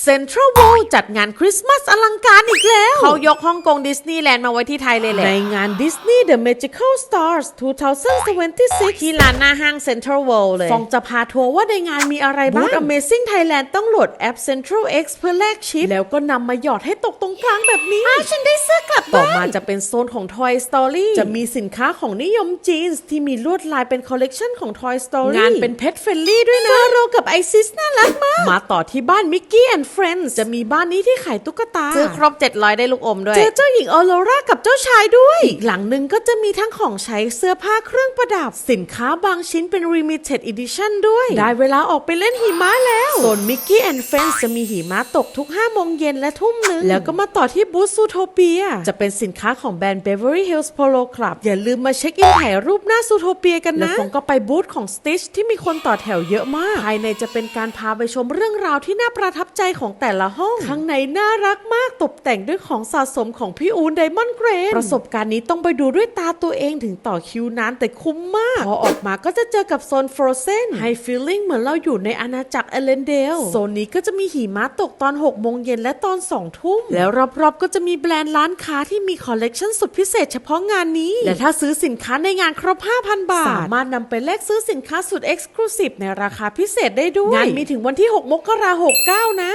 เซ็นทรัลเวิลด์จัดงานคริสต์มาสอลังการอีกแล้ว เขายกฮ่องกงดิสนีย์แลนด์มาไว้ที่ไทยเลยแหละ ในงาน Disney The Magical Stars 2026 ที่ลานหน้าห้างเซ็นทรัลเวิลด์เลย ฟองจะพาทัวร์ว่าในงานมีอะไรบ้างบูธ Amazing Thailand ต้องโหลดแอป Central X เพื่อแลกชิป แล้วก็นำมาหยอดให้ตกตรงกลางแบบนี้ฉันได้เสื้อกลับต่อมาจะเป็นโซนของ Toy Story จะมีสินค้าของนิยมจีนส์ที่มีลวดลายเป็นคอลเลกชันของ Toy Story งานเป็น Pet Friendly ด้วยนะโรกับไอซิสน่ารักมากมาต่อที่บ้าน Mickey and Friends จะมีบ้านนี้ที่ขายตุ๊กตาซื้อครบ 700 ได้ลูกอมด้วย เจอเจ้าหญิงออโรรากับเจ้าชายด้วย อีกหลังหนึ่งก็จะมีทั้งของใช้เสื้อผ้าเครื่องประดับ สินค้าบางชิ้นเป็น Limited Edition ด้วย ได้เวลาออกไปเล่นหิมะแล้ว ส่วน Mickey and Friends จะมีหิมะตกทุก5โมงเย็นและทุ่มหนึ่งแล้วก็มาต่อที่บูธซูโทเปียจะเป็นสินค้าของแบรนด์ Beverly Hills Polo Club อย่าลืมมาเช็คอินถ่ายรูปหน้าซูโทเปียกันนะแล้วผมก็ไปบูธของ Stitch ที่มีคนต่อแถวเยอะมากภายในจะเป็นการพาไปชมเรื่องราวที่น่าประทับใจของแต่ละห้อง ข้างในน่ารักมากตกแต่งด้วยของสะสมของพี่อูนไดมอนด์เกรนประสบการณ์นี้ต้องไปดูด้วยตาตัวเองถึงต่อคิวนานแต่คุ้มมาก พอออกมาก็จะเจอกับโซน Frozen ให้ฟีลลิ่งเหมือนเราอยู่ในอาณาจักรเอเลนเดล โซนนี้ก็จะมีหิมะตกตอน6โมงเย็นและตอน2ทุ่ม แล้วรอบๆก็จะมีแบรนด์ร้านค้าที่มีคอลเลกชันสุดพิเศษเฉพาะงานนี้ และถ้าซื้อสินค้าในงานครบ 5,000 บาท สามารถนำไปแลกซื้อสินค้าสุดเอ็กซ์คลูซีฟในราคาพิเศษได้ด้วย งานมีถึงวันที่ 6 มกราคม69 นะ